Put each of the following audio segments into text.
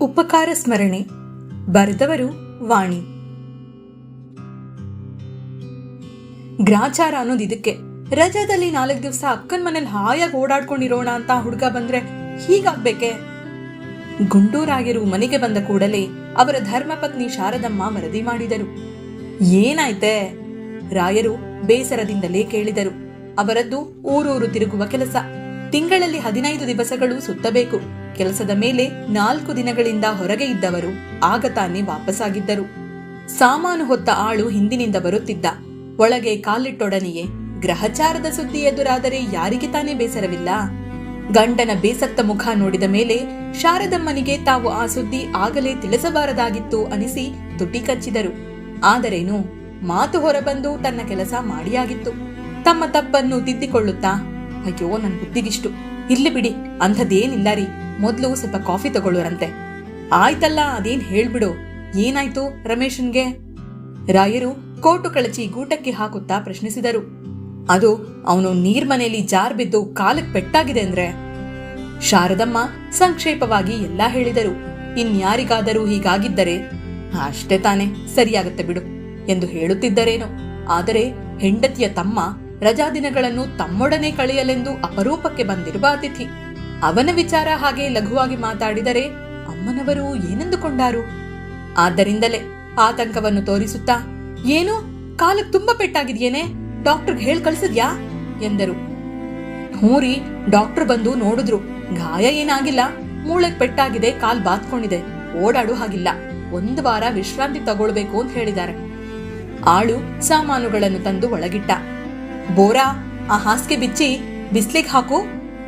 ಉಪಕಾರ ಸ್ಮರಣೆ, ಬರೆದವರು ವಾಣಿ. ಗ್ರಾಚಾರ ಅನ್ನೋದು ಇದಕ್ಕೆ. ರಜಾದಲ್ಲಿ ನಾಲ್ಕು ದಿವಸ ಅಕ್ಕನ ಮನೇಲಿ ಹಾಯಾಗಿ ಓಡಾಡ್ಕೊಂಡಿರೋಣ ಅಂತ ಹುಡುಗ ಬಂದ್ರೆ ಹೀಗಾಗ್ಬೇಕೆ? ಗುಂಡೂರಾಗಿರು ಮನೆಗೆ ಬಂದ ಕೂಡಲೇ ಅವರ ಧರ್ಮಪತ್ನಿ ಶಾರದಮ್ಮ ವರದಿ ಮಾಡಿದರು. ಏನಾಯ್ತೆ? ರಾಯರು ಬೇಸರದಿಂದಲೇ ಕೇಳಿದರು. ಅವರದ್ದು ಊರೂರು ತಿರುಗುವ ಕೆಲಸ. ತಿಂಗಳಲ್ಲಿ ಹದಿನೈದು ದಿವಸಗಳು ಸುತ್ತಬೇಕು. ಕೆಲಸದ ಮೇಲೆ ನಾಲ್ಕು ದಿನಗಳಿಂದ ಹೊರಗೆ ಇದ್ದವರು ಆಗ ತಾನೇ ವಾಪಸ್ಸಾಗಿದ್ದರು ಸಾಮಾನು ಹೊತ್ತ ಆಳು ಹಿಂದಿನಿಂದ ಬರುತ್ತಿದ್ದ. ಒಳಗೆ ಕಾಲಿಟ್ಟೊಡನೆಯೇ ಗ್ರಹಚಾರದ ಸುದ್ದಿ ಎದುರಾದರೆ ಯಾರಿಗೆ ತಾನೇ ಬೇಸರವಿಲ್ಲ? ಗಂಡನ ಬೇಸತ್ತ ಮುಖ ನೋಡಿದ ಮೇಲೆ ಶಾರದಮ್ಮನಿಗೆ ತಾವು ಆ ಸುದ್ದಿ ಆಗಲೇ ತಿಳಿಸಬಾರದಾಗಿತ್ತು ಅನಿಸಿ ತುಟಿ ಕಚ್ಚಿದರು. ಆದರೇನು, ಮಾತು ಹೊರಬಂದು ತನ್ನ ಕೆಲಸ ಮಾಡಿಯಾಗಿತ್ತು. ತಮ್ಮ ತಪ್ಪನ್ನು ತಿದ್ದಿಕೊಳ್ಳುತ್ತಾ, ಅಯ್ಯೋ, ನನ್ ಬುದ್ಧಿಗಿಷ್ಟು ಇರ್ಲಿ ಬಿಡಿ, ಅಂಥದ್ದೇನಿಲ್ಲ ರೀ. ಮೊದ್ಲು ಸ್ವಲ್ಪ ಕಾಫಿ ತಗೊಳ್ಳೋರಂತೆ ಆಯ್ತಲ್ಲ, ಅದೇನ್ ಹೇಳ್ಬಿಡು. ಏನಾಯ್ತು ರಮೇಶನ್ಗೆ? ರಾಯರು ಕೋಟು ಕಳಚಿ ಗೂಟಕ್ಕೆ ಹಾಕುತ್ತಾ ಪ್ರಶ್ನಿಸಿದರು. ಅದು ಅವನು ನೀರ್ಮನೆಯಲ್ಲಿ ಜಾರ್ ಬಿದ್ದು ಕಾಲಕ್ಕೆ ಪೆಟ್ಟಾಗಿದೆ ಅಂದ್ರೆ? ಶಾರದಮ್ಮ ಸಂಕ್ಷೇಪವಾಗಿ ಎಲ್ಲಾ ಹೇಳಿದರು. ಇನ್ಯಾರಿಗಾದರೂ ಹೀಗಾಗಿದ್ದರೆ ಅಷ್ಟೇ ತಾನೇ ಸರಿಯಾಗುತ್ತೆ ಬಿಡು ಎಂದು ಹೇಳುತ್ತಿದ್ದರೇನು. ಆದರೆ ಹೆಂಡತಿಯ ತಮ್ಮ ರಜಾ ದಿನಗಳನ್ನು ತಮ್ಮೊಡನೆ ಕಳೆಯಲೆಂದು ಅಪರೂಪಕ್ಕೆ ಬಂದಿರುವ ಅತಿಥಿ. ಅವನ ವಿಚಾರ ಹಾಗೆ ಲಘುವಾಗಿ ಮಾತಾಡಿದರೆ ಅಮ್ಮನವರು ಏನೆಂದುಕೊಂಡಾರು? ಆದ್ದರಿಂದಲೇ ಆತಂಕವನ್ನು ತೋರಿಸುತ್ತಾ, ಏನು? ಕಾಲಕ್ಕೆ ತುಂಬಾ ಪೆಟ್ಟಾಗಿದೆಯೇನೆ? ಡಾಕ್ಟರ್ಗೆ ಹೇಳ್ ಕಳಿಸಿದ್ಯಾ? ಎಂದರು. ಹೂರಿ ಡಾಕ್ಟರ್ ಬಂದು ನೋಡಿದ್ರು, ಗಾಯ ಏನಾಗಿಲ್ಲ. ಮೂಳೆಗ್ ಪೆಟ್ಟಾಗಿದೆ, ಕಾಲ್ ಬಾತ್ಕೊಂಡಿದೆ. ಓಡಾಡು ಹಾಗಿಲ್ಲ. ಒಂದು ವಾರ ವಿಶ್ರಾಂತಿ ತಗೊಳ್ಬೇಕು ಅಂತ ಹೇಳಿದ್ದಾರೆ. ಆಳು ಸಾಮಾನುಗಳನ್ನು ತಂದು ಒಳಗಿಟ್ಟ. ಬೋರಾ, ಆ ಹಾಸಿಗೆ ಬಿಚ್ಚಿ ಬಿಸ್ಲಿಗ್ ಹಾಕು,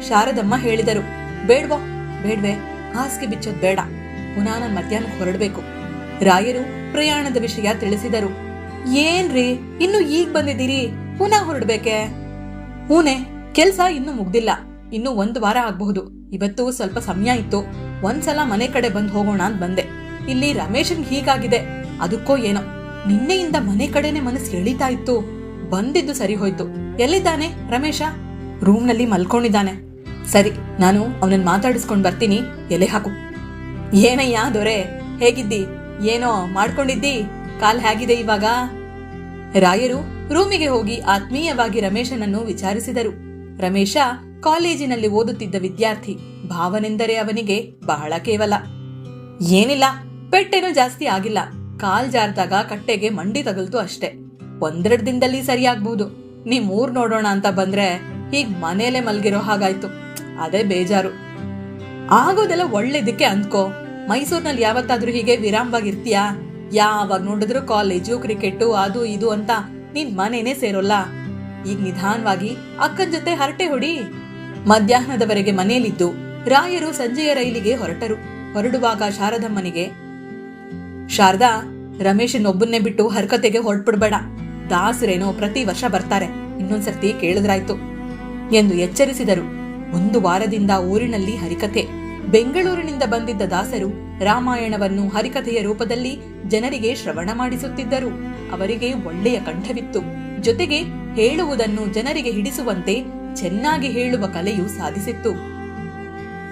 ಶಾರದಮ್ಮ ಹೇಳಿದರು. ಬೇಡ್ವೋ, ಬೇಡ್ವೆ, ಹಾಸಿಗೆ ಬಿಚ್ಚೋದ್ ಬೇಡ. ಪುನಃ ನಾನು ಮಧ್ಯಾಹ್ನ ಹೊರಡ್ಬೇಕು. ರಾಯರು ಪ್ರಯಾಣದ ವಿಷಯ ತಿಳಿಸಿದರು. ಏನ್ರಿ, ಇನ್ನು ಈಗ ಬಂದಿದ್ದೀರಿ? ಪುನಃ ಹೊರಡ್ಬೇಕೆ? ಹೂನೆ, ಕೆಲ್ಸ ಇನ್ನು ಮುಗ್ದಿಲ್ಲ. ಇನ್ನು ಒಂದು ವಾರ ಆಗಬಹುದು. ಇವತ್ತು ಸ್ವಲ್ಪ ಸಮಯ ಇತ್ತು. ಒಂದ್ಸಲ ಮನೆ ಕಡೆ ಬಂದ್ ಹೋಗೋಣ ಅಂತ ಬಂದೆ. ಇಲ್ಲಿ ರಮೇಶನ್ ಹೀಗಾಗಿದೆ. ಅದಕ್ಕೋ ಏನೋ. ನಿನ್ನೆಯಿಂದ ಮನೆ ಕಡೆನೆ ಮನಸ್ಸು ಎಳಿತಾ ಇತ್ತು. ಬಂದಿದ್ದು ಸರಿ ಹೋಯ್ತು. ಎಲ್ಲಿದ್ದಾನೆ ರಮೇಶ? ರೂಮ್ನಲ್ಲಿ ಮಲ್ಕೊಂಡಿದ್ದಾನೆ. ಸರಿ, ನಾನು ಅವನನ್ನ ಮಾತಾಡಿಸ್ಕೊಂಡ್ ಬರ್ತೀನಿ. ಎಲೆ ಹಾಕು. ಏನಯ್ಯ ದೊರೆ, ಹೇಗಿದ್ದಿ? ಏನೋ ಮಾಡ್ಕೊಂಡಿದ್ದಿ? ಕಾಲ್ ಹೇಗಿದೆ ಇವಾಗ? ರಾಯರು ರೂಮಿಗೆ ಹೋಗಿ ಆತ್ಮೀಯವಾಗಿ ರಮೇಶನನ್ನು ವಿಚಾರಿಸಿದರು. ರಮೇಶ ಕಾಲೇಜಿನಲ್ಲಿ ಓದುತ್ತಿದ್ದ ವಿದ್ಯಾರ್ಥಿ. ಭಾವನೆಂದರೆ ಅವನಿಗೆ ಬಹಳ ಕೇವಲ. ಏನಿಲ್ಲ, ಪೆಟ್ಟೇನೂ ಜಾಸ್ತಿ ಆಗಿಲ್ಲ. ಕಾಲ್ ಜಾರ್ದಾಗ ಕಟ್ಟೆಗೆ ಮಂಡಿ ತಗಲ್ತು ಅಷ್ಟೇ. ಒಂದೆರಡು ದಿನದಲ್ಲಿ ಸರಿಯಾಗ್ಬಹುದು ನೀ ಮೂರ್ ನೋಡೋಣ ಅಂತ ಬಂದ್ರೆ ಹೀಗ್ ಮನೇಲೆ ಮಲ್ಗಿರೋ ಹಾಗಾಯ್ತು. ಅದೇ ಬೇಜಾರು. ಆಗೋದೆಲ್ಲ ಒಳ್ಳೇದಕ್ಕೆ ಅಂದ್ಕೋ. ಮೈಸೂರಿನಲ್ಲಿ ಯಾವತ್ತಾದ್ರೂ ಹೀಗೆ ವಿರಾಮವಾಗಿರ್ತೀಯಾ? ಯಾವಾಗ ನೋಡಿದ್ರು ಕಾಲೇಜು, ಕ್ರಿಕೆಟ್, ಅದು, ಇದು ಅಂತ ನಿನ್ ಮನೇನೆ ಸೇರೋಲ್ಲ. ಈಗ ನಿಧಾನವಾಗಿ ಅಕ್ಕನ ಜೊತೆ ಹರಟೆ ಹೊಡಿ. ಮಧ್ಯಾಹ್ನದವರೆಗೆ ಮನೆಯಲ್ಲಿದ್ದು ರಾಯರು ಸಂಜೆಯ ರೈಲಿಗೆ ಹೊರಟರು. ಹೊರಡುವಾಗ ಶಾರದಮ್ಮನಿಗೆ, ಶಾರದಾ, ರಮೇಶನ್ ಒಬ್ಬನ್ನೇ ಬಿಟ್ಟು ಹರ್ಕತೆಗೆ ಹೊರಟ್ಬಿಡ್ಬೇಡ. ದಾಸರೇನೋ ಪ್ರತಿ ವರ್ಷ ಬರ್ತಾರೆ. ಇನ್ನೊಂದ್ಸರ್ತಿ ಕೇಳಿದ್ರಾಯ್ತು. ಎಂದು ಎಚ್ಚರಿಸಿದರು. ಒಂದು ವಾರದಿಂದ ಊರಿನಲ್ಲಿ ಹರಿಕಥೆ. ಬೆಂಗಳೂರಿನಿಂದ ಬಂದಿದ್ದ ದಾಸರು ರಾಮಾಯಣವನ್ನು ಹರಿಕಥೆಯ ರೂಪದಲ್ಲಿ ಜನರಿಗೆ ಶ್ರವಣ ಮಾಡಿಸುತ್ತಿದ್ದರು. ಅವರಿಗೆ ಒಳ್ಳೆಯ ಕಂಠವಿತ್ತು. ಜೊತೆಗೆ ಹೇಳುವುದನ್ನು ಜನರಿಗೆ ಹಿಡಿಸುವಂತೆ ಚೆನ್ನಾಗಿ ಹೇಳುವ ಕಲೆಯು ಸಾಧಿಸಿತ್ತು.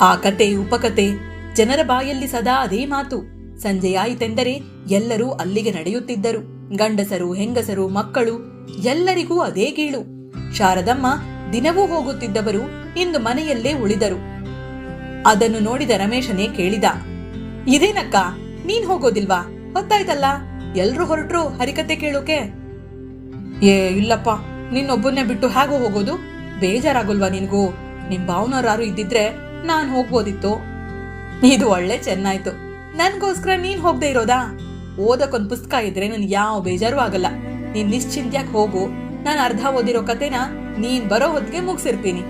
ಆ ಕತೆ ಉಪಕತೆ ಜನರ ಬಾಯಲ್ಲಿ ಸದಾ ಅದೇ ಮಾತು. ಸಂಜೆಯಾಯಿತೆಂದರೆ ಎಲ್ಲರೂ ಅಲ್ಲಿಗೆ ನಡೆಯುತ್ತಿದ್ದರು. ಗಂಡಸರು, ಹೆಂಗಸರು, ಮಕ್ಕಳು ಎಲ್ಲರಿಗೂ ಅದೇ ಗೀಳು. ಶಾರದಮ್ಮ ದಿನವೂ ಹೋಗುತ್ತಿದ್ದವರು ಇಂದು ಮನೆಯಲ್ಲೇ ಉಳಿದರು. ಅದನ್ನು ನೋಡಿದ ರಮೇಶನೇ ಕೇಳಿದ, ಇದೇನಕ್ಕ, ನೀನ್ ಹೋಗೋದಿಲ್ವಾ? ಹೊತ್ತಾಯ್ತಲ್ಲ? ಎಲ್ರು ಹೊರಟ್ರು ಹರಿಕತೆ ಕೇಳೋಕೆ? ಏ, ಇಲ್ಲಪ್ಪ, ನಿನ್ನೊಬ್ಬನ್ನೇ ಬಿಟ್ಟು ಹೇಗೋ ಹೋಗೋದು? ಬೇಜಾರಾಗಲ್ವಾ ನಿನ್ಗೂ? ನಿಮ್ ಭಾವನವ್ರಾರು ಇದ್ದಿದ್ರೆ ನಾನ್ ಹೋಗ್ಬೋದಿತ್ತು. ಇದು ಒಳ್ಳೆ ಚೆನ್ನಾಯ್ತು ನನ್ಗೋಸ್ಕರ ನೀನ್ ಹೋಗ್ದೆ ಇರೋದಾ? ಓದಕ್ಕೊಂದ್ ಪುಸ್ತಕ ಇದ್ರೆ ನನ್ ಯಾವ ಬೇಜಾರು ಆಗಲ್ಲ. ನೀನ್ ನಿಶ್ಚಿಂತ್ಯಾಕ್ ಹೋಗು. ನಾನು ಅರ್ಧ ಓದಿರೋ ಕತೆನ ನೀನ್ ಬರೋ ಹೊತ್ತಿಗೆ ಮುಗಿಸಿರ್ತೀನಿ.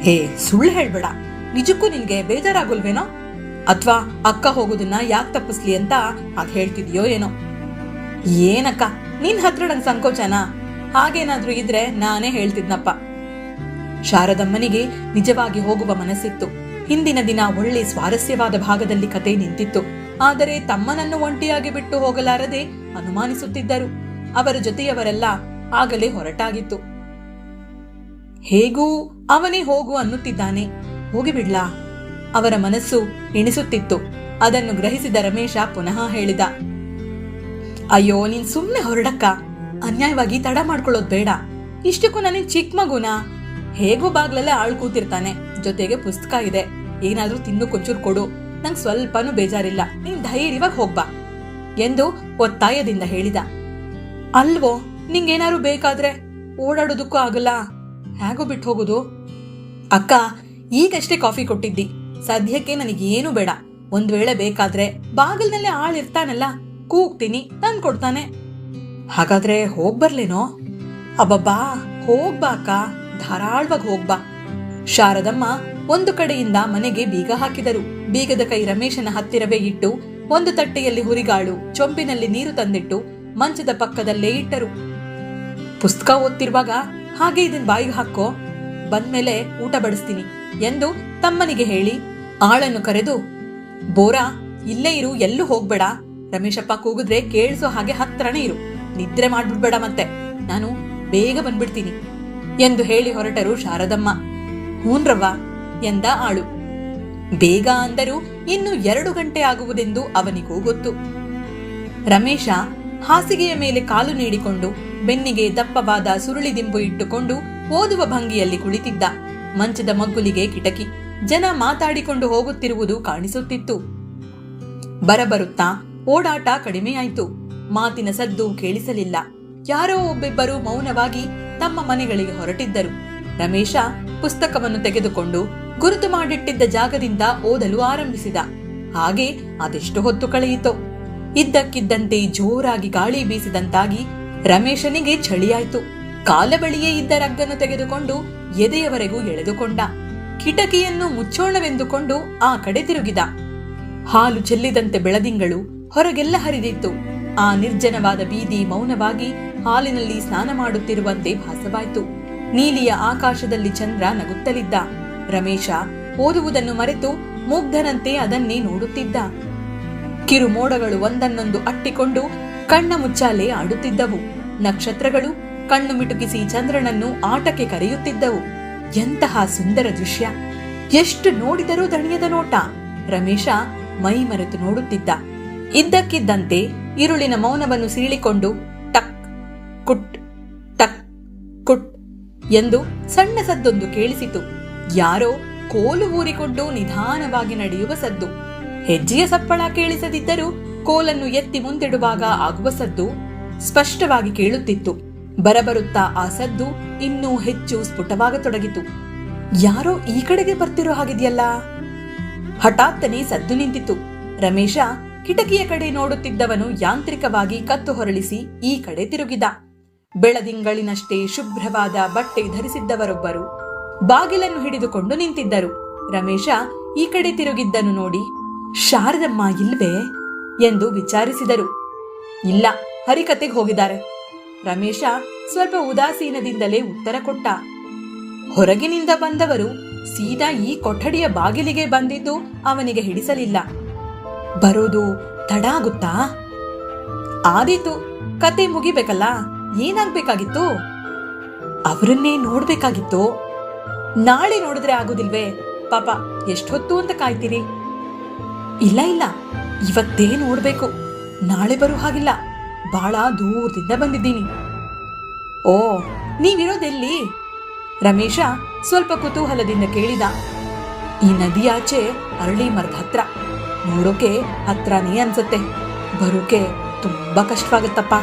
ಹೇ, ಸುಳ್ಳು ಹೇಳ್ಬೇಡ. ನಿಜಕ್ಕೂ ನಿನ್ಗೆ ಬೇಜಾರಾಗಲ್ವೇನೋ? ಅಥವಾ ಅಕ್ಕ ಹೋಗೋದನ್ನ ಯಾಕೆ ತಪ್ಪಿಸ್ಲಿ ಅಂತ ಅದ್ ಹೇಳ್ತಿದ್ಯೋ ಏನೋ? ಏನಕ್ಕ? ನಿನ್ ಹತ್ರ ನಂಗೆ ಸಂಕೋಚನ? ಹಾಗೇನಾದ್ರೂ ಇದ್ರೆ ನಾನೇ ಹೇಳ್ತಿದ್ನಪ್ಪ. ಶಾರದಮ್ಮನಿಗೆ ನಿಜವಾಗಿ ಹೋಗುವ ಮನಸ್ಸಿತ್ತು. ಹಿಂದಿನ ದಿನ ಒಳ್ಳೆ ಸ್ವಾರಸ್ಯವಾದ ಭಾಗದಲ್ಲಿ ಕತೆ ನಿಂತಿತ್ತು. ಆದರೆ ತಮ್ಮನನ್ನು ಒಂಟಿಯಾಗಿ ಬಿಟ್ಟು ಹೋಗಲಾರದೆ ಅನುಮಾನಿಸುತ್ತಿದ್ದರು. ಅವರ ಜೊತೆಯವರೆಲ್ಲ ಆಗಲೇ ಹೊರಟಾಗಿತ್ತು. ಹೇಗೂ ಅವನೇ ಹೋಗು ಅನ್ನುತ್ತಿದ್ದಾನೆ. ಹೋಗಿಬಿಡ್ಲಾ? ಅವರ ಮನಸ್ಸು ಎಣಿಸುತ್ತಿತ್ತು. ಅದನ್ನು ಗ್ರಹಿಸಿದ ರಮೇಶ ಪುನಃ ಹೇಳಿದ, ಅಯ್ಯೋ, ನೀನ್ ಸುಮ್ಮನೆ ಹೊರಡಕ್ಕ. ಅನ್ಯಾಯವಾಗಿ ತಡ ಮಾಡ್ಕೊಳ್ಳೋದ್ ಬೇಡ. ಇಷ್ಟಕ್ಕೂ ನನಗೆ ಚಿಕ್ಕ ಮಗುನ? ಹೇಗೂ ಬಾಗ್ಲಲ್ಲೇ ಆಳ್ ಕೂತಿರ್ತಾನೆ. ಜೊತೆಗೆ ಪುಸ್ತಕ ಇದೆ. ಏನಾದ್ರೂ ತಿನ್ನು ಕೊಂಚೂರು ಕೊಡು. ನಂಗ್ ಸ್ವಲ್ಪನೂ ಬೇಜಾರಿಲ್ಲ. ನೀನ್ ಧೈರ್ಯವಾಗಿ ಹೋಗ್ಬಾ ಎಂದು ಒತ್ತಾಯದಿಂದ ಹೇಳಿದ. ಅಲ್ವೋ, ನಿಂಗೇನಾದ್ರು ಬೇಕಾದ್ರೆ ಓಡಾಡೋದಕ್ಕೂ ಆಗಲ್ಲ. ಹೇಗೋ ಬಿಟ್ಟು ಹೋಗುದು. ಅಕ್ಕ, ಈಗಷ್ಟೇ ಕಾಫಿ ಕೊಟ್ಟಿದ್ದಿ. ಸದ್ಯಕ್ಕೆ ನನಗೇನು ಬೇಡ. ಒಂದ್ ವೇಳೆ ಬೇಕಾದ್ರೆ ಬಾಗಿಲ್ನಲ್ಲೇ ಆಳಿರ್ತಾನಲ್ಲ ಕೂಗ್ತೀನಿ ತಂದು ಕೊಡ್ತಾನೆ. ಹಾಗಾದ್ರೆ ಹೋಗ್ ಬರ್ಲೇನೋ? ಅಬ್ಬಬ್ಬಾ ಹೋಗ್ಬಾ ಅಕ್ಕ. ಧಾರಾಳವಾಗಿ ಹೋಗ್ಬಾ ಶಾರದಮ್ಮ ಒಂದು ಕಡೆಯಿಂದ ಮನೆಗೆ ಬೀಗ ಹಾಕಿದರು. ಬೀಗದ ಕೈ ರಮೇಶನ ಹತ್ತಿರವೇ ಇಟ್ಟು ಒಂದು ತಟ್ಟೆಯಲ್ಲಿ ಹುರಿಗಾಳು, ಚೊಂಬಿನಲ್ಲಿ ನೀರು ತಂದಿಟ್ಟು ಮಂಚದ ಪಕ್ಕದಲ್ಲೇ ಇಟ್ಟರು. ಪುಸ್ತಕ ಓದ್ತಿರುವಾಗ, ಹಾಗೆ ಇದನ್ ಬಾಯಿಗೆ ಹಾಕೋ, ಬಂದ್ಮೇಲೆ ಊಟ ಬಡಿಸ್ತೀನಿ ಎಂದು ತಮ್ಮನಿಗೆ ಹೇಳಿ ಆಳನ್ನು ಕರೆದು, ಬೋರಾ, ಇಲ್ಲೇ ಇರು, ಎಲ್ಲೂ ಹೋಗ್ಬೇಡ. ರಮೇಶಪ್ಪ ಕೂಗಿದ್ರೆ ಕೇಳಿಸೋ ಹಾಗೆ ಹತ್ರನೇ ಇರು. ನಿದ್ರೆ ಮಾಡ್ಬಿಡ್ಬೇಡ ಮತ್ತೆ. ನಾನು ಬೇಗ ಬಂದ್ಬಿಡ್ತೀನಿ ಎಂದು ಹೇಳಿ ಹೊರಟರು ಶಾರದಮ್ಮ. ಹೂನ್ರವ್ವ ಎಂದ ಆಳು. ಬೇಗ ಅಂದರೂ ಇನ್ನು ಎರಡು ಗಂಟೆ ಆಗುವುದೆಂದು ಅವನಿಗೂ ಗೊತ್ತು. ರಮೇಶ ಹಾಸಿಗೆಯ ಮೇಲೆ ಕಾಲು ನೀಡಿಕೊಂಡು ಬೆನ್ನಿಗೆ ದಪ್ಪವಾದ ಸುರುಳಿ ದಿಂಬು ಇಟ್ಟುಕೊಂಡು ಓದುವ ಭಂಗಿಯಲ್ಲಿ ಕುಳಿತಿದ್ದ. ಮಂಚದ ಮಗ್ಗುಲಿಗೆ ಕಿಟಕಿ, ಜನ ಮಾತಾಡಿಕೊಂಡು ಹೋಗುತ್ತಿರುವುದು ಕಾಣಿಸುತ್ತಿತ್ತು. ಬರಬರುತ್ತಾ ಓಡಾಟ ಕಡಿಮೆಯಾಯಿತು. ಮಾತಿನ ಸದ್ದು ಕೇಳಿಸಲಿಲ್ಲ. ಯಾರೋ ಒಬ್ಬಿಬ್ಬರು ಮೌನವಾಗಿ ತಮ್ಮ ಮನೆಗಳಿಗೆ ಹೊರಟಿದ್ದರು. ರಮೇಶ ಪುಸ್ತಕವನ್ನು ತೆಗೆದುಕೊಂಡು ಗುರುತು ಮಾಡಿಟ್ಟಿದ್ದ ಜಾಗದಿಂದ ಓದಲು ಆರಂಭಿಸಿದ. ಹಾಗೆ ಅದೆಷ್ಟು ಹೊತ್ತು ಕಳೆಯಿತು. ಇದ್ದಕ್ಕಿದ್ದಂತೆ ಜೋರಾಗಿ ಗಾಳಿ ಬೀಸಿದಂತಾಗಿ ರಮೇಶನಿಗೆ ಚಳಿಯಾಯ್ತು. ಕಾಲ ಬಳಿಯೇ ಇದ್ದ ರಗ್ಗನ್ನು ತೆಗೆದುಕೊಂಡು ಎದೆಯವರೆಗೂ ಎಳೆದುಕೊಂಡ. ಕಿಟಕಿಯನ್ನು ಮುಚ್ಚೋಣವೆಂದುಕೊಂಡು ಆ ಕಡೆ ತಿರುಗಿದ. ಹಾಲು ಚೆಲ್ಲಿದಂತೆ ಬೆಳದಿಂಗಳು ಹೊರಗೆಲ್ಲ ಹರಿದಿತ್ತು. ಆ ನಿರ್ಜನವಾದ ಬೀದಿ ಮೌನವಾಗಿ ಹಾಲಿನಲ್ಲಿ ಸ್ನಾನ ಮಾಡುತ್ತಿರುವಂತೆ ಭಾಸವಾಯಿತು. ನೀಲಿಯ ಆಕಾಶದಲ್ಲಿ ಚಂದ್ರ ನಗುತ್ತಲಿದ್ದ. ರಮೇಶ ಓದುವುದನ್ನು ಮರೆತು ಮುಗ್ಧನಂತೆ ಅದನ್ನೇ ನೋಡುತ್ತಿದ್ದ. ಕಿರು ಮೋಡಗಳು ಒಂದನ್ನೊಂದು ಅಟ್ಟಿಕೊಂಡು ಕಣ್ಣ ಮುಚ್ಚಾಲೆ ಆಡುತ್ತಿದ್ದವು. ನಕ್ಷತ್ರಗಳು ಕಣ್ಣು ಮಿಟುಕಿಸಿ ಚಂದ್ರನನ್ನು ಆಟಕ್ಕೆ ಕರೆಯುತ್ತಿದ್ದವು. ಎಂತಹ ಸುಂದರ ದೃಶ್ಯ. ಎಷ್ಟು ನೋಡಿದರೂ ದಣಿಯದ ನೋಟ. ರಮೇಶ ಮೈ ಮರೆತು ನೋಡುತ್ತಿದ್ದ. ಇದ್ದಕ್ಕಿದ್ದಂತೆ, ಇರುಳಿನ ಮೌನವನ್ನು ಸೀಳಿಕೊಂಡು ಟಕ್ ಕುಟ್ ಟಕ್, ಕುಟ್ ಎಂದು ಸಣ್ಣ ಸದ್ದೊಂದು ಕೇಳಿಸಿತು. ಯಾರೋ ಕೋಲು ಊರಿಕೊಂಡು ನಿಧಾನವಾಗಿ ನಡೆಯುವ ಸದ್ದು. ಹೆಜ್ಜೆಯ ಸಪ್ಪಳ ಕೇಳಿಸದಿದ್ದರೂ ಕೋಲನ್ನು ಎತ್ತಿ ಮುಂದಿಡುವಾಗ ಆಗುವ ಸದ್ದು ಸ್ಪಷ್ಟವಾಗಿ ಕೇಳುತ್ತಿತ್ತು. ಬರಬರುತ್ತಾ ಆ ಸದ್ದು ಇನ್ನೂ ಹೆಚ್ಚು ಸ್ಫುಟವಾಗತೊಡಗಿತು. ಯಾರೋ ಈ ಕಡೆಗೆ ಬರ್ತಿರೋ ಹಾಗಿದೆಯಲ್ಲ? ಹಠಾತ್ತನೆ ಸದ್ದು ನಿಂತಿತು ರಮೇಶ ಕಿಟಕಿಯ ಕಡೆ ನೋಡುತ್ತಿದ್ದವನು ಯಾಂತ್ರಿಕವಾಗಿ ಕತ್ತು ಹೊರಳಿಸಿ ಈ ಕಡೆ ತಿರುಗಿದ. ಬೆಳದಿಂಗಳಿನಷ್ಟೇ ಶುಭ್ರವಾದ ಬಟ್ಟೆ ಧರಿಸಿದ್ದವರೊಬ್ಬರು. ಬಾಗಿಲನ್ನು ಹಿಡಿದುಕೊಂಡು ನಿಂತಿದ್ದರು. ರಮೇಶ ಈ ಕಡೆ ತಿರುಗಿದ್ದನು ನೋಡಿ, ಶಾರದಮ್ಮ ಇಲ್ವೇ? ಎಂದು ವಿಚಾರಿಸಿದರು. ಇಲ್ಲ, ಹರಿಕತೆಗೆ ಹೋಗಿದ್ದಾರೆ. ರಮೇಶ ಸ್ವಲ್ಪ ಉದಾಸೀನದಿಂದಲೇ ಉತ್ತರ ಕೊಟ್ಟ. ಹೊರಗಿನಿಂದ ಬಂದವರು ಸೀದಾ ಈ ಕೊಠಡಿಯ ಬಾಗಿಲಿಗೆ ಬಂದಿದ್ದು ಅವನಿಗೆ ಹಿಡಿಸಲಿಲ್ಲ. ಬರೋದು ತಡ ಆಗುತ್ತಾ? ಆದೀತು, ಕತೆ ಮುಗಿಬೇಕಲ್ಲ? ಏನಾಗ್ಬೇಕಾಗಿತ್ತು? ಅವರನ್ನೇ ನೋಡ್ಬೇಕಾಗಿತ್ತು. ನಾಳೆ ನೋಡಿದ್ರೆ ಆಗೋದಿಲ್ವೇ? ಪಾಪ ಎಷ್ಟೊತ್ತು ಅಂತ ಕಾಯ್ತೀರಿ? ಇಲ್ಲ ಇಲ್ಲ. ಇವತ್ತೇ ನೋಡ್ಬೇಕು. ನಾಳೆ ಬರೋ ಹಾಗಿಲ್ಲ. ಬಹಳ ದೂರದಿಂದ ಬಂದಿದ್ದೀನಿ. ಓ, ನೀವಿರೋದೆಲ್ಲಿ? ರಮೇಶ ಸ್ವಲ್ಪ ಕುತೂಹಲದಿಂದ ಕೇಳಿದ. ಈ ನದಿಯಾಚೆ ಅರಳಿ ಮರದ ಹತ್ರ. ನೋಡೋಕೆ ಹತ್ರನೇ ಅನ್ಸತ್ತೆ. ಬರೋಕೆ ತುಂಬಾ ಕಷ್ಟವಾಗುತ್ತಪ್ಪ.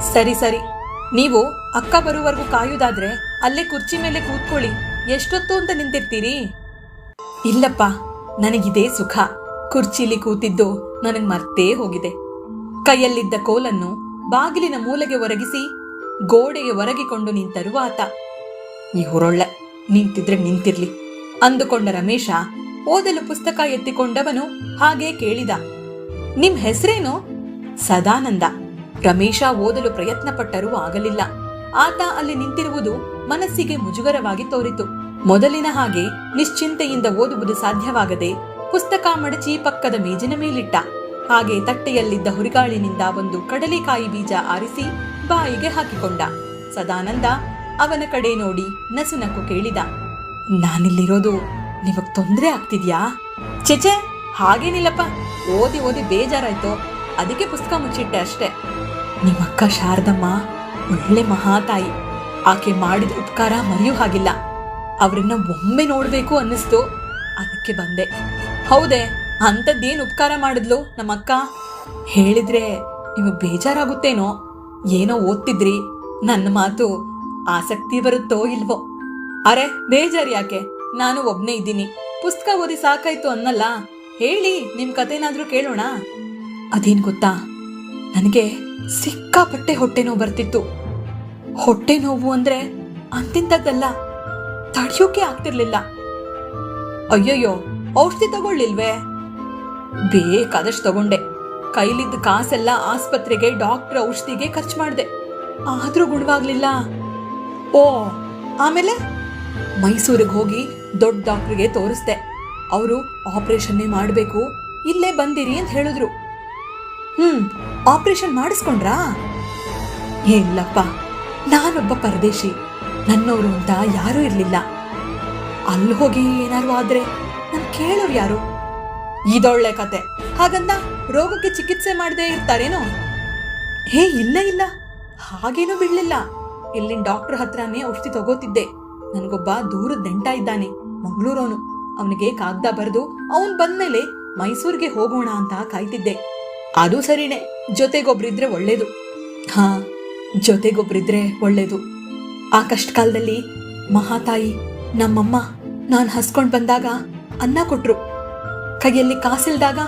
ಸರಿ ಸರಿ. ನೀವು ಅಕ್ಕ ಬರುವವರೆಗೂ ಕಾಯುವುದಾದ್ರೆ ಅಲ್ಲೇ ಕುರ್ಚಿ ಮೇಲೆ ಕೂತ್ಕೊಳ್ಳಿ. ಎಷ್ಟೊತ್ತು ಅಂತ ನಿಂತಿರ್ತೀರಿ? ಇಲ್ಲಪ್ಪ, ನನಗಿದೇ ಸುಖ. ಕುರ್ಚಿಲಿ ಕೂತಿದ್ದು ನನಗ್ ಮರ್ತೇ ಹೋಗಿದೆ. ಕೈಯಲ್ಲಿದ್ದ ಕೋಲನ್ನು ಬಾಗಿಲಿನ ಮೂಲೆಗೆ ಒರಗಿಸಿ ಗೋಡೆಗೆ ಒರಗಿಕೊಂಡು ನಿಂತರು ಆತ. ಈ ಹುರೊಳ್ಳೆ, ನಿಂತಿದ್ರೆ ನಿಂತಿರ್ಲಿ. ಅಂದುಕೊಂಡ ರಮೇಶ ಓದಲು ಪುಸ್ತಕ ಎತ್ತಿಕೊಂಡವನು ಹಾಗೆ ಕೇಳಿದ. ನಿಮ್ ಹೆಸರೇನು? ಸದಾನಂದ. ರಮೇಶ ಓದಲು ಪ್ರಯತ್ನ ಪಟ್ಟರೂ ಆಗಲಿಲ್ಲ. ಆತ ಅಲ್ಲಿ ನಿಂತಿರುವುದು ಮನಸ್ಸಿಗೆ ಮುಜುಗರವಾಗಿ ತೋರಿತು. ಮೊದಲಿನ ಹಾಗೆ ನಿಶ್ಚಿಂತೆಯಿಂದ ಓದುವುದು ಸಾಧ್ಯವಾಗದೆ ಪುಸ್ತಕ ಮಡಚಿ ಪಕ್ಕದ ಮೇಜಿನ ಮೇಲಿಟ್ಟ. ಹಾಗೆ ತಟ್ಟೆಯಲ್ಲಿದ್ದ ಹುರಿಗಾಳಿನಿಂದ ಒಂದು ಕಡಲೆಕಾಯಿ ಬೀಜ ಆರಿಸಿ ಬಾಯಿಗೆ ಹಾಕಿಕೊಂಡ. ಸದಾನಂದ ಅವನ ಕಡೆ ನೋಡಿ ನಸುನಕ್ಕು ಕೇಳಿದ. ನಾನಿಲ್ಲಿರೋದು ನಿಮಗ್ ತೊಂದ್ರೆ ಆಗ್ತಿದ್ಯಾ? ಚೆಚೆ ಹಾಗೇನಿಲ್ಲಪ್ಪ. ಓದಿ ಓದಿ ಬೇಜಾರಾಯ್ತು. ಅದಕ್ಕೆ ಪುಸ್ತಕ ಮುಚ್ಚಿಟ್ಟೆ ಅಷ್ಟೇ. ನಿಮ್ಮಕ್ಕ ಶಾರದಮ್ಮ ಒಳ್ಳೆ ಮಹಾತಾಯಿ. ಆಕೆ ಮಾಡಿದ ಉಪಕಾರ ಮರೆಯೂ ಹಾಗಿಲ್ಲ. ಅವರನ್ನ ಒಮ್ಮೆ ನೋಡಬೇಕು ಅನ್ನಿಸ್ತು. ಅದಕ್ಕೆ ಬಂದೆ. ಹೌದೇ, ಅಂಥದ್ದೇನು ಉಪಕಾರ ಮಾಡಿದ್ಲು ನಮ್ಮಕ್ಕ? ಹೇಳಿದ್ರೆ ನಿಮಗೆ ಬೇಜಾರಾಗುತ್ತೇನೋ? ಏನೋ ಓದ್ತಿದ್ರಿ. ನನ್ನ ಮಾತು ಆಸಕ್ತಿ ಬರುತ್ತೋ ಇಲ್ವೋ? ಅರೆ, ಬೇಜಾರು ಯಾಕೆ? ನಾನು ಒಬ್ನೇ ಇದ್ದೀನಿ. ಪುಸ್ತಕ ಓದಿ ಸಾಕಾಯ್ತು ಅನ್ನಲ್ಲ. ಹೇಳಿ, ನಿಮ್ ಕಥೆನಾದ್ರೂ ಕೇಳೋಣ? ಅದೇನ್ ಗೊತ್ತಾ? ನನಗೆ ಸಿಕ್ಕಾಪಟ್ಟೆ ಹೊಟ್ಟೆ ನೋವು ಬರ್ತಿತ್ತು. ಹೊಟ್ಟೆ ನೋವು ಅಂದ್ರೆ ಅಂತಿಂತದ್ದಲ್ಲ ತಡೆಯೋಕೆ ಆಗ್ತಿರ್ಲಿಲ್ಲ. ಅಯ್ಯಯ್ಯೋ, ಔಷಧಿ ತಗೊಳ್ಳಿಲ್ವೇ? ಬೇಕಾದಷ್ಟು ತಗೊಂಡೆ. ಕೈಲಿದ್ದ ಕಾಸೆಲ್ಲ ಆಸ್ಪತ್ರೆಗೆ, ಡಾಕ್ಟರ್ ಔಷಧಿಗೆ ಖರ್ಚು ಮಾಡಿದೆ. ಆದ್ರೂ ಗುಣವಾಗ್ಲಿಲ್ಲ. ಓ, ಆಮೇಲೆ? ಮೈಸೂರಿಗೆ ಹೋಗಿ ದೊಡ್ಡ ಡಾಕ್ಟರ್ಗೆ ತೋರಿಸ್ದೆ. ಅವರು ಆಪರೇಷನ್ನೇ ಮಾಡಬೇಕು, ಇಲ್ಲೇ ಬಂದಿರಿ ಅಂತ ಹೇಳಿದ್ರು. ಹ್ಮ್ ಆಪರೇಷನ್ ಮಾಡಿಸ್ಕೊಂಡ್ರಾ? ಇಲ್ಲಪ್ಪ ನಾನೊಬ್ಬ ಪರದೇಶಿ. ನನ್ನವರು ಅಂತ ಯಾರೂ ಇರಲಿಲ್ಲ. ಅಲ್ಲಿ ಹೋಗಿ ಏನಾದ್ರು ಆದ್ರೆ ನನ್ ಕೇಳೋರು ಯಾರು? ಇದೊಳ್ಳೆ ಕತೆ. ಹಾಗಂದ ರೋಗಕ್ಕೆ ಚಿಕಿತ್ಸೆ ಮಾಡದೆ ಇರ್ತಾರೇನೋ? ಹೇ, ಇಲ್ಲ ಇಲ್ಲ. ಹಾಗೇನೂ ಬಿಡ್ಲಿಲ್ಲ. ಇಲ್ಲಿನ ಡಾಕ್ಟರ್ ಹತ್ರನೇ ಔಷಧಿ ತಗೋತಿದ್ದೆ. ನನಗೊಬ್ಬ ದೂರದ ನೆಂಟ ಇದ್ದಾನೆ, ಮಂಗಳೂರವನು. ಅವನಿಗೆ ಕಾಗ್ದ ಬರೆದು ಅವನ್ ಬಂದ್ಮೇಲೆ ಮೈಸೂರಿಗೆ ಹೋಗೋಣ ಅಂತ ಕಾಯ್ತಿದ್ದೆ. ಅದು ಸರಿನೇ. ಜೊತೆಗೊಬ್ರಿದ್ರೆ ಒಳ್ಳೇದು. ಹಾ, ಜೊತೆಗೊಬ್ರಿದ್ರೆ ಒಳ್ಳೇದು. ಆ ಕಷ್ಟ ಕಾಲದಲ್ಲಿ ಮಹಾತಾಯಿ, ನಮ್ಮಮ್ಮ ನಾನು ಹಸ್ಕೊಂಡು ಬಂದಾಗ ಅನ್ನ ಕೊಟ್ರು. ಕೈಯಲ್ಲಿ ಕಾಸಿಲ್ದಾಗ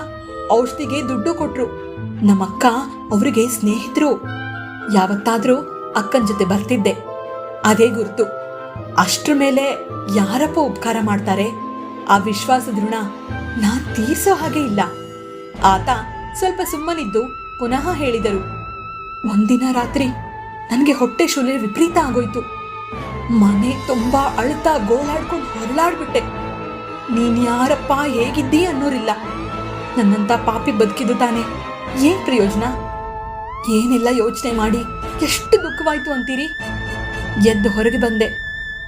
ಔಷಧಿಗೆ ದುಡ್ಡು ಕೊಟ್ರು. ನಮ್ಮಕ್ಕ ಅವರಿಗೆ ಸ್ನೇಹಿತರು. ಯಾವತ್ತಾದ್ರೂ ಅಕ್ಕನ ಜೊತೆ ಬರ್ತಿದ್ದೆ. ಅದೇ ಗುರುತು. ಅಷ್ಟ್ರ ಮೇಲೆ ಯಾರಪ್ಪ ಉಪಕಾರ ಮಾಡ್ತಾರೆ? ಆ ವಿಶ್ವಾಸದ ಋಣ ನಾನ್ ತೀರ್ಸೋ ಹಾಗೆ ಇಲ್ಲ. ಆತ ಸ್ವಲ್ಪ ಸುಮ್ಮನಿದ್ದು ಪುನಃ ಹೇಳಿದರು, ಒಂದಿನ ರಾತ್ರಿ ನನಗೆ ಹೊಟ್ಟೆ ಶೂಲೆ ವಿಪರೀತ ಆಗೋಯ್ತು. ಮನೆ ತುಂಬಾ ಅಳ್ತಾ ಗೋಳಾಡ್ಕೊಂಡು ಹೊರಳಾಡ್ಬಿಟ್ಟೆ ನೀನ್ ಯಾರಪ್ಪ ಹೇಗಿದ್ದೀ ಅನ್ನೋರಿಲ್ಲ. ನನ್ನಂತ ಪಾಪಿ ಬದುಕಿದ್ದು ತಾನೆ. ಏನ್ ಪ್ರಯೋಜನ? ಏನೆಲ್ಲ ಯೋಚನೆ ಮಾಡಿ ಎಷ್ಟು ದುಃಖವಾಯ್ತು ಅಂತೀರಿ? ಎದ್ದು ಹೊರಗೆ ಬಂದೆ.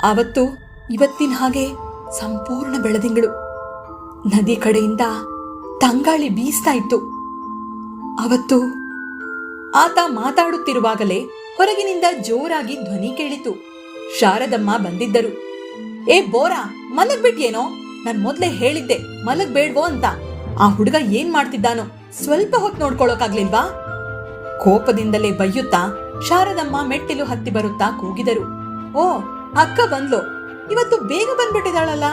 ಆವತ್ತು ಇವತ್ತಿನ ಹಾಗೆ ಸಂಪೂರ್ಣ ಬೆಳದಿಂಗಳು. ನದಿ ಕಡೆಯಿಂದ ತಂಗಾಳಿ ಬೀಸ್ತಾ ಇತ್ತು. ಅವತ್ತು ಆತ ಮಾತಾಡುತ್ತಿರುವಾಗಲೇ ಹೊರಗಿನಿಂದ ಜೋರಾಗಿ ಧ್ವನಿ ಕೇಳಿತು. ಶಾರದಮ್ಮ ಬಂದಿದ್ದರು. ಏ, ಬೋರಾ ಮಲಗ್ ಬಿಟ್ಟೇನೋ ನಾನ್ ಮೊದ್ಲೇ ಹೇಳಿದ್ದೆ ಮಲಗ್ ಬೇಡ್ವೋ ಅಂತ. ಆ ಹುಡುಗ ಏನ್ ಮಾಡ್ತಿದ್ದಾನೋ? ಸ್ವಲ್ಪ ಹೊತ್ತು ನೋಡ್ಕೊಳ್ಳೋಕಾಗ್ಲಿಲ್ವಾ ಕೋಪದಿಂದಲೇ ಬೈಯುತ್ತಾ ಶಾರದಮ್ಮ ಮೆಟ್ಟಿಲು ಹತ್ತಿ ಬರುತ್ತಾ ಕೂಗಿದರು. ಓ, ಅಕ್ಕ ಬಂದ್ಲು. ಇವತ್ತು ಬೇಗ ಬಂದ್ಬಿಟ್ಟಿದಾಳಲ್ಲ.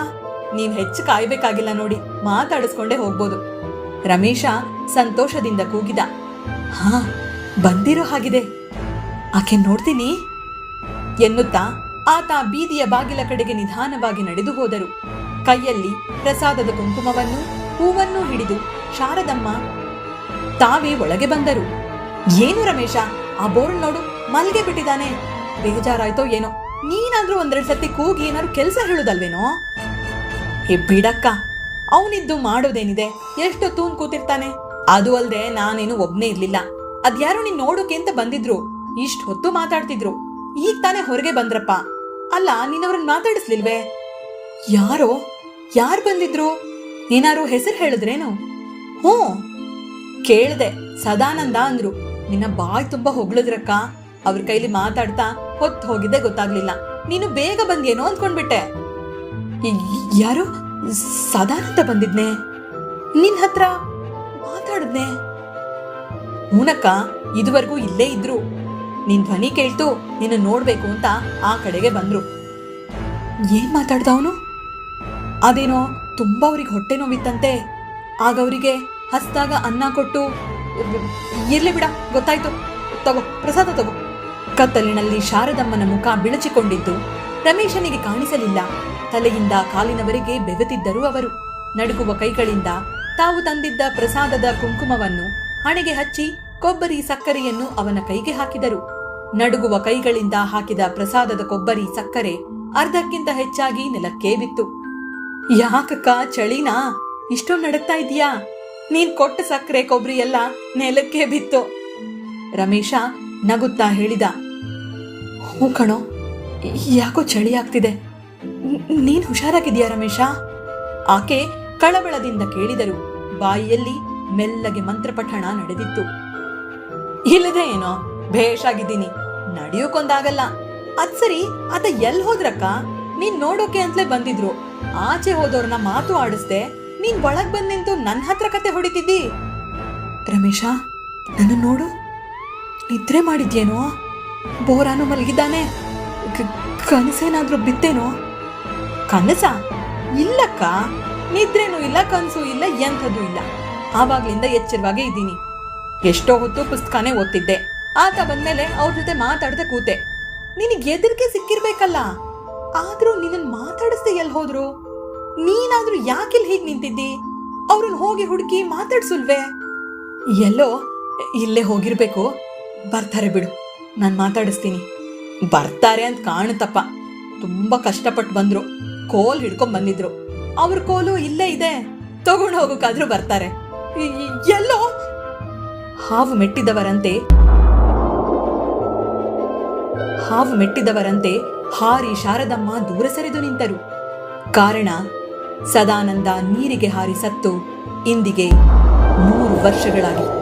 ನೀವ್ ಹೆಚ್ಚು ಕಾಯ್ಬೇಕಾಗಿಲ್ಲ ನೋಡಿ, ಮಾತಾಡಿಸ್ಕೊಂಡೇ ಹೋಗ್ಬೋದು. ರಮೇಶ ಸಂತೋಷದಿಂದ ಕೂಗಿದ. ಹಾ, ಬಂದಿರೋ ಹಾಗಿದೆ. ಆಕೆ ನೋಡ್ತೀನಿ? ಎನ್ನುತ್ತಾ ಆತ ಬೀದಿಯ ಬಾಗಿಲ ಕಡೆಗೆ ನಿಧಾನವಾಗಿ ನಡೆದು ಹೋದರು. ಕೈಯಲ್ಲಿ ಪ್ರಸಾದದ ಕುಂಕುಮವನ್ನು, ಹೂವನ್ನು ಹಿಡಿದು ಶಾರದಮ್ಮ ತಾವೇ ಒಳಗೆ ಬಂದರು. ಏನು ರಮೇಶ, ಆ ಬೋರ್ಡ್ ನೋಡು, ಮಲ್ಗೆ ಬಿಟ್ಟಿದ್ದಾನೆ. ಬೇಜಾರಾಯ್ತೋ ಏನೋ, ನೀನಾದ್ರೂ ಒಂದೆರಡು ಸತಿ ಕೂಗಿ ಏನಾದ್ರು ಕೆಲಸ ಹೇಳುದಲ್ವೇನೋ? ಹೇ ಬಿಡಕ್ಕ ಅವನಿದ್ದು ಮಾಡೋದೇನಿದೆ? ಎಷ್ಟು ತೂನ್ ಕೂತಿರ್ತಾನೆ? ಅದು ಅಲ್ದೆ ನಾನೇನು ಒಬ್ನೇ ಇರ್ಲಿಲ್ಲ. ಅದ್ಯಾರೋ ನೀನ್ ನೋಡೋಕೆ ಅಂತ ಬಂದಿದ್ರು. ಇಷ್ಟ ಹೊತ್ತು ಮಾತಾಡ್ತಿದ್ರು. ಈಗ ತಾನೇ ಹೊರಗೆ ಬಂದ್ರಪ್ಪ. ಅಲ್ಲ ನೀನವ್ರನ್ನ ಮಾತಾಡಿಸ್ಲಿಲ್ವೇ? ಯಾರೋ? ಯಾರು ಬಂದಿದ್ರು? ಏನಾರು ಹೆಸರು ಹೇಳಿದ್ರೇನು? ಹ್ಞೂ. ಕೇಳ್ದೆ, ಸದಾನಂದ ಅಂದ್ರು. ನಿನ್ನ ಬಾಯ್ ತುಂಬಾ ಹೊಗಳಿದ್ರಕ್ಕ. ಅವ್ರ ಕೈಲಿ ಮಾತಾಡ್ತಾ ಹೊತ್ತು ಹೋಗಿದ್ದೆ ಗೊತ್ತಾಗ್ಲಿಲ್ಲ. ನೀನು ಬೇಗ ಬಂದೇನೋ ಅಂದ್ಕೊಂಡ್ಬಿಟ್ಟೆ. ಯಾರು? ಸದಾನಂದ ಬಂದಿದ್ನೆ. ನಿನ್ ಹತ್ರ ಮಾತಾಡಿದ್ನೆ. ಮೂನಕ್ಕ ಇದುವರೆಗೂ ಇಲ್ಲೇ ಇದ್ರು. ನಿನ್ ಧ್ವನಿ ಕೇಳ್ತು ನಿನ್ನ ನೋಡ್ಬೇಕು ಅಂತ ಆ ಕಡೆಗೆ ಬಂದ್ರು. ಏನ್ ಮಾತಾಡ್ದ ಅವನು? ಅದೇನೋ ತುಂಬಾ ಅವ್ರಿಗೆ ಹೊಟ್ಟೆ ನೋವಿತ್ತಂತೆ. ಆಗ ಅವರಿಗೆ ಹಸ್ದಾಗ ಅನ್ನ ಕೊಟ್ಟು, ಇರ್ಲಿ ಬಿಡ, ಗೊತ್ತಾಯ್ತು. ತಗೋ, ಪ್ರಸಾದ ತಗೋ. ಕತ್ತಲಿನಲ್ಲಿ ಶಾರದಮ್ಮನ ಮುಖ ಬಿಳಚಿಕೊಂಡಿದ್ದು. ರಮೇಶನಿಗೆ ಕಾಣಿಸಲಿಲ್ಲ. ತಲೆಯಿಂದ ಕಾಲಿನವರೆಗೆ ಬೆವೆತಿದ್ದರು ಅವರು. ನಡುಗುವ ಕೈಗಳಿಂದ ತಾವು ತಂದಿದ್ದ ಪ್ರಸಾದದ ಕುಂಕುಮವನ್ನು ಹಣೆಗೆ ಹಚ್ಚಿ ಕೊಬ್ಬರಿ ಸಕ್ಕರೆಯನ್ನು ಅವನ ಕೈಗೆ ಹಾಕಿದರು. ನಡುಗುವ ಕೈಗಳಿಂದ ಹಾಕಿದ ಪ್ರಸಾದದ ಕೊಬ್ಬರಿ ಸಕ್ಕರೆ ಅರ್ಧಕ್ಕಿಂತ ಹೆಚ್ಚಾಗಿ ನೆಲಕ್ಕೇ ಬಿತ್ತು. ಯಾಕಕ್ಕ ಚಳಿನಾ? ಇಷ್ಟೊಂದು ನಡಕ್ತಾ ಇದೀಯಾ ನೀನ್ ಕೊಟ್ಟ ಸಕ್ಕರೆ ಕೊಬ್ಬರಿ ಎಲ್ಲ ನೆಲಕ್ಕೆ ಬಿತ್ತು. ರಮೇಶ ನಗುತ್ತಾ ಹೇಳಿದ ಹೂ ಕಣೋ ಯಾಕೋ ಚಳಿ ಆಗ್ತಿದೆ. ನೀನು ಹುಷಾರಾಗಿದ್ಯಾ ರಮೇಶ? ಆಕೆ ಕಳವಳದಿಂದ ಕೇಳಿದರು ಬಾಯಿಯಲ್ಲಿ ಮೆಲ್ಲಗೆ ಮಂತ್ರಪಠಣ ನಡೆದಿತ್ತು. ಇಲ್ಲದೆ ಏನೋ ಭೇಷಾಗಿದ್ದೀನಿ ನಡೆಯೋಕೊಂದಾಗಲ್ಲ. ಅದ್ ಸರಿ ಆತ ಎಲ್ ಹೋದ್ರಕ್ಕ? ನೀನ್ ನೋಡೋಕೆ ಅಂತಲೇ ಬಂದಿದ್ರು. ಆಚೆ ಹೋದವ್ರನ್ನ ಮಾತು ಆಡಿಸ್ದೆ ನೀನ್ ಒಳಗ್ ಬಂದ್ ನಿಂತು ನನ್ನ ಹತ್ರ ಕತೆ ಹೊಡಿತಿದ್ದಿ? ರಮೇಶ ನನ್ನ ನೋಡು. ನಿದ್ರೆ ಮಾಡಿದ್ಯೇನೋ? ಬೋರಾನು ಮಲಗಿದ್ದಾನೆ. ಕನಸೇನಾದ್ರೂ ಬಿತ್ತೇನೋ? ಕನಸ? ಇಲ್ಲಕ್ಕ. ನಿದ್ರೇನೂ ಇಲ್ಲ, ಕನಸು ಇಲ್ಲ, ಎಂಥದ್ದು ಇಲ್ಲ. ಆವಾಗ್ಲಿಂದ ಎಚ್ಚರವಾಗೇ ಇದ್ದೀನಿ. ಎಷ್ಟೋ ಹೊತ್ತು ಪುಸ್ತಕನೇ ಓದ್ತಿದ್ದೆ. ಆತ ಬಂದ್ಮೇಲೆ ಅವ್ರ ಜೊತೆ ಮಾತಾಡದೆ ಕೂತೆ. ನಿನಗೆ ಎದುರಿಗೆ ಸಿಕ್ಕಿರ್ಬೇಕಲ್ಲ. ಆದ್ರೂ ನಿನ್ನ ಮಾತಾಡಿಸ್ದೆ ಎಲ್ಲಿ ಹೋದ್ರು? ನೀನಾದ್ರೂ ಯಾಕಿಲ್ ಹೀಗೆ ನಿಂತಿದ್ದಿ? ಅವ್ರನ್ನ ಹೋಗಿ ಹುಡುಕಿ ಮಾತಾಡ್ಸುಲ್ವೇ? ಎಲ್ಲೋ ಇಲ್ಲೇ ಹೋಗಿರ್ಬೇಕು. ಬರ್ತಾರೆ ಬಿಡು. ನಾನು ಮಾತಾಡಿಸ್ತೀನಿ. ಬರ್ತಾರೆ ಅಂತ ಕಾಣುತ್ತಪ್ಪ. ತುಂಬಾ ಕಷ್ಟಪಟ್ಟು ಬಂದ್ರು. ಕೋಲ್ ಹಿಡ್ಕೊಂಡ್ ಬಂದಿದ್ರು. ಅವ್ರ ಕೋಲು ಇಲ್ಲೇ ಇದೆ. ತಗೊಂಡು ಹೋಗೋಕಾದ್ರೂ ಬರ್ತಾರೆ. ಎಲ್ಲೋ ಹಾವು ಮೆಟ್ಟಿದವರಂತೆ ಹಾವು ಮೆಟ್ಟಿದವರಂತೆ ಹಾರಿ ಶಾರದಮ್ಮ ದೂರ ಸರಿದು ನಿಂತರು. ಕಾರಣ, ಸದಾನಂದ ನೀರಿಗೆ ಹಾರಿ ಸತ್ತು, ಇಂದಿಗೆ ಮೂರು ವರ್ಷಗಳಾಗಿತ್ತು